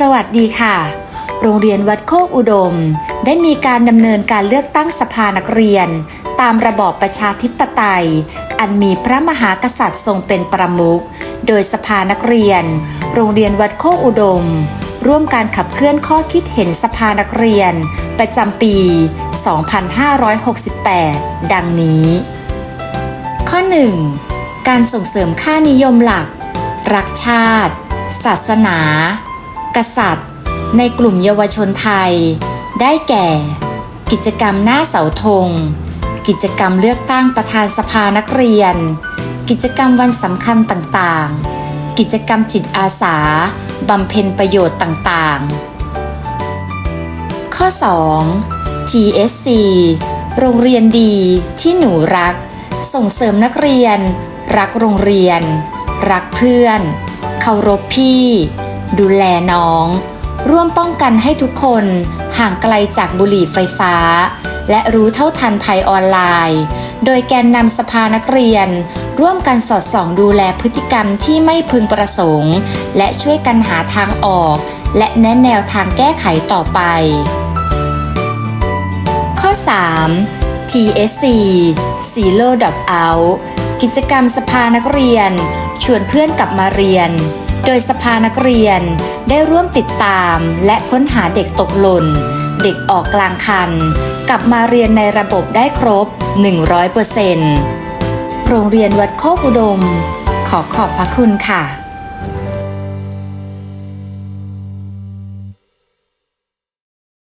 สวัสดีค่ะ โรงเรียนวัดโคกอุดม ได้มีการดำเนินการเลือกตั้งสภานักเรียน ตามระบอบประชาธิปไตย อันมีพระมหากษัตริย์ทรงเป็นประมุข โดยสภานักเรียน โรงเรียนวัดโคกอุดม ร่วมการขับเคลื่อนข้อคิดเห็นสภานักเรียน ประจำปี 2568 ดังนี้ ข้อ 1. การส่งเสริมค่านิยมหลัก รักชาติ ศาสนา กษัตริย์ ในกลุ่มเยาวชนไทย ได้แก่ กิจกรรมหน้าเสาธง กิจกรรมเลือกตั้งประธานสภานักเรียน กิจกรรมวันสำคัญต่างๆ กิจกรรมจิตอาสาบำเพ็ญประโยชน์ต่างๆ ข้อ 2. TSC โรงเรียนดีที่หนูรัก ส่งเสริมนักเรียน รักโรงเรียน รักเพื่อน เคารพพี่ ดูแลน้อง ร่วมป้องกันให้ทุกคนห่างไกลจากบุหรี่ไฟฟ้า และรู้เท่าทันภัยออนไลน์ โดยแกนนำสภานักเรียน ร่วมกันสอดส่องดูแลพฤติกรรมที่ไม่พึงประสงค์ และช่วยกันหาทางออก และแนะแนวทางแก้ไขต่อไป ข้อ 3. TSC Zero Drop Out กิจกรรมสภานักเรียน ชวนเพื่อนกลับมาเรียน โดยสภานักเรียนได้ร่วมติดตามและค้นหาเด็กตกหล่น เด็กออกกลางคัน กลับมาเรียนในระบบได้ครบ 100%โรงเรียนวัดโคกอุดม ขอขอบพระคุณค่ะ